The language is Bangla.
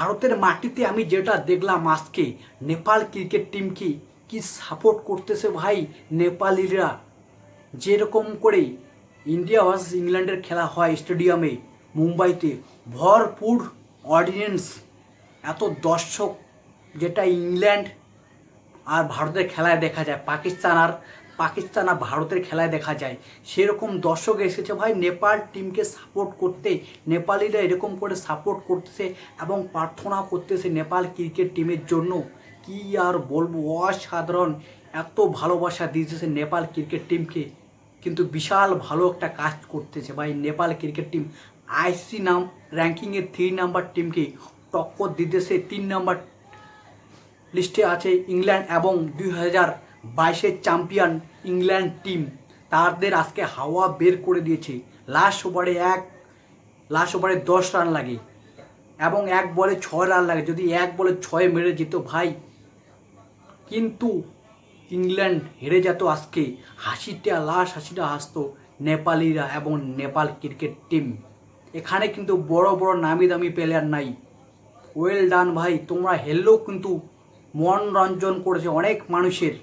ভারতের মাটিতে আমি যেটা দেখলাম আজকে, নেপাল ক্রিকেট টিমকে কি সাপোর্ট করতেছে ভাই নেপালিরা। যেরকম করে ইন্ডিয়া ভার্সেস ইংল্যান্ডের খেলা হয় স্টেডিয়ামে মুম্বাইতে। ভরপুর অডিয়েন্স এত দর্শক, যেটা ইংল্যান্ড আর ভারতের খেলায় দেখা যায়। পাকিস্তান আর পাকিস্তান আর ভারতের খেলায় দেখা যায়। সেরকম দর্শক এসেছে ভাই, নেপাল টিমকে সাপোর্ট করতে। নেপালিরা এরকম করে সাপোর্ট করতেছে এবং প্রার্থনা করতেছে নেপাল ক্রিকেট টিমের জন্য। কি আর বলব, অসাধারণ। এত ভালোবাসা দিয়েছে নেপাল ক্রিকেট টিমকে কিন্তু বিশাল ভালো একটা কাজ করতেছে ভাই নেপাল ক্রিকেট টিম আইসি নাম র্যাঙ্কিংয়ের থ্রি নাম্বার টিমকে টক্কর দিতেছে। তিন নাম্বার লিস্টে আছে ইংল্যান্ড এবং দুই হাজার বাইশের চ্যাম্পিয়ন ইংল্যান্ড টিম তাদের আজকে হাওয়া বের করে দিয়েছে। লাস্ট ওভারে এক, লাস্ট ওভারে দশ রান লাগে এবং এক বলে ছয় রান লাগে। যদি এক বলে ছয় মেরে যেত ভাই, কিন্তু ইংল্যান্ড হেরে যেত আজকে। হাসিটা লাস্ট হাসিটা হাসতো নেপালিরা এবং নেপাল ক্রিকেট টিম। এখানে কিন্তু বড় বড় নামি দামি প্লেয়ার নাই। ওয়েল ডান ভাই, তোমরা হেললেও কিন্তু মনোরঞ্জন করেছে অনেক মানুষের।